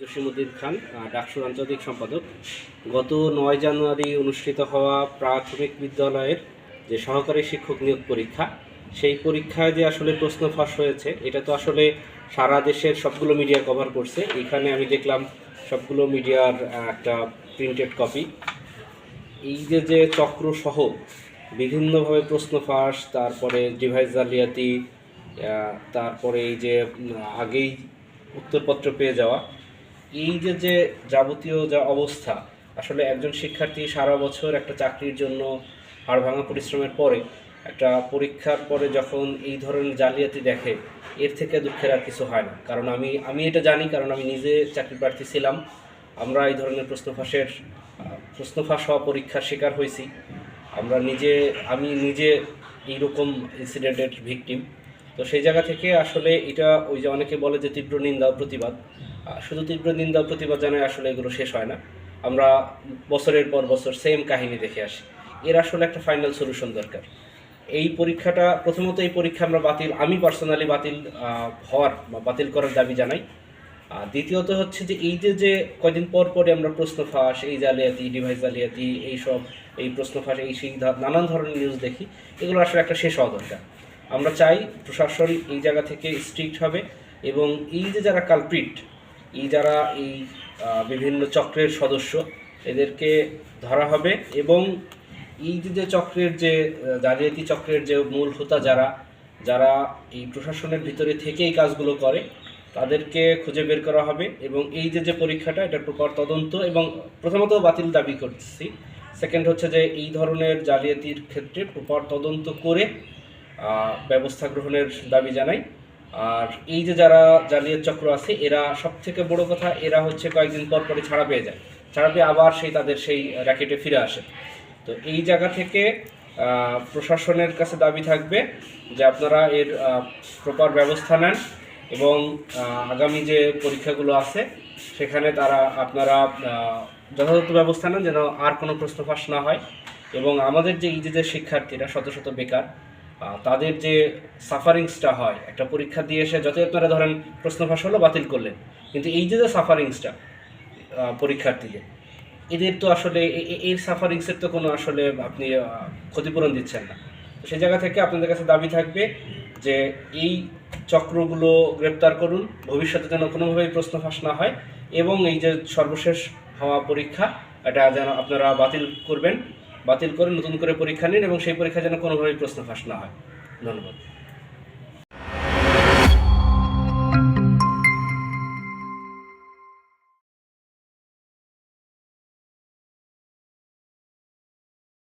জসিমুদ্দিন খান ডাকসুর আঞ্চলিক সম্পাদক। গত নয় জানুয়ারি অনুষ্ঠিত হওয়া প্রাথমিক বিদ্যালয়ের যে সহকারী শিক্ষক নিয়োগ পরীক্ষা, সেই পরীক্ষায় যে আসলে প্রশ্ন ফাঁস হয়েছে, এটা তো আসলে সারা দেশের সবগুলো মিডিয়া কভার করছে। এখানে আমি দেখলাম সবগুলো মিডিয়ার একটা প্রিন্টেড কপি এই যে যে চক্র সহ বিভিন্নভাবে প্রশ্ন ফাঁস, তারপরে ডিভাইস জালিয়াতি তারপরে এই যে আগেই উত্তরপত্র পেয়ে যাওয়া এই যে যে যাবতীয় যা অবস্থা আসলে একজন শিক্ষার্থী সারা বছর একটা চাকরির জন্য হাড় ভাঙা পরিশ্রমের পরে একটা পরীক্ষার পরে যখন এই ধরনের জালিয়াতি দেখে এর থেকে দুঃখের আর কিছু হয় না। কারণ আমি আমি এটা জানি কারণ আমি নিজে চাকরি প্রার্থী ছিলাম। আমরা এই ধরনের প্রশ্ন ফাঁসের আহ, প্রশ্ন ফাঁস হওয়া পরীক্ষার শিকার হয়েছি। আমরা নিজে আমি নিজে এইরকম ইনসিডেন্টের ভিকটিম তো সেই জায়গা থেকে আসলে এটা ওই যে অনেকে বলে যে তীব্র নিন্দা প্রতিবাদ। শুধু তীব্র নিন্দা প্রতিবাদ জানায় আসলে এগুলো শেষ হয় না। আমরা বছরের পর বছর সেম কাহিনী দেখে আসি। এর আসলে একটা ফাইনাল সলিউশন দরকার। এই পরীক্ষাটা, প্রথমত এই পরীক্ষা আমরা বাতিল, আমি পার্সোনালি বাতিল হওয়ার বা বাতিল করার দাবি জানাই। দ্বিতীয়ত হচ্ছে যে এই যে যে কয়দিন পর পরে আমরা প্রশ্ন ফাঁস, এই জালিয়াতি ডিভাইস জালিয়াতি এইসব, এই প্রশ্ন ফাঁস, এই সেই নানান ধরনের নিউজ দেখি, এগুলো আসলে একটা শেষ হওয়া দরকার। আমরা চাই প্রশাসন এই জায়গা থেকে স্ট্রিক্ট হবে এবং এই যে যারা কালপ্রিট এই যারা এই বিভিন্ন চক্রের সদস্য, এদেরকে ধরা হবে এবং এই যে চক্রের যে জালিয়াতি চক্রের যে মূল হোতা যারা যারা এই প্রশাসনের ভিতরে থেকে এই কাজগুলো করে, তাদেরকে খুঁজে বের করা হবে এবং এই যে যে পরীক্ষাটা, এটা প্রপার তদন্ত এবং প্রথমত বাতিল দাবি করছি। সেকেন্ড হচ্ছে যে এই ধরনের জালিয়াতির ক্ষেত্রে প্রপার তদন্ত করে ব্যবস্থা গ্রহণের দাবি জানাই। আর এই যে যারা জালিয়াত চক্র আছে, এরা সব থেকে বড় কথা, এরা হচ্ছে কয়েকদিন পর পরে ছাড়া পেয়ে যায়। ছাড়া পেয়ে আবার সেই তাদের সেই র্যাকেটে ফিরে আসে। তো এই জায়গা থেকে প্রশাসনের কাছে দাবি থাকবে যে আপনারা এর প্রপার ব্যবস্থা নেন এবং আগামী যে পরীক্ষাগুলো আছে, সেখানে তারা আপনারা যথাযথ ব্যবস্থা নেন যেন আর কোনো প্রশ্ন ফাঁস না হয়। এবং আমাদের যে এই যে শিক্ষার্থীরা, শত শত বেকার তাদের যে সাফারিংসটা হয়, একটা পরীক্ষা দিয়ে এসে যতই আপনারা ধরেন প্রশ্ন ফাঁস হলো, বাতিল করলেন। কিন্তু এই যে সাফারিংসটা পরীক্ষার্থীদের, এদের তো আসলে এ- এ- এর সাফারিংসের তো কোনো আসলে আপনি ক্ষতিপূরণ দিচ্ছেন না। সেই জায়গা থেকে আপনাদের কাছে দাবি থাকবে যে এই চক্রগুলো গ্রেপ্তার করুন, ভবিষ্যতে যেন কোনোভাবেই প্রশ্ন ফাঁস না হয়, এবং এই যে সর্বশেষ হওয়া পরীক্ষা, এটা যেন আপনারা বাতিল করবেন। বাতিল করে নতুন করে পরীক্ষা নিন এবং সেই পরীক্ষা যেন কোনোভাবেই প্রশ্ন ফাঁস না হয়। ধন্যবাদ।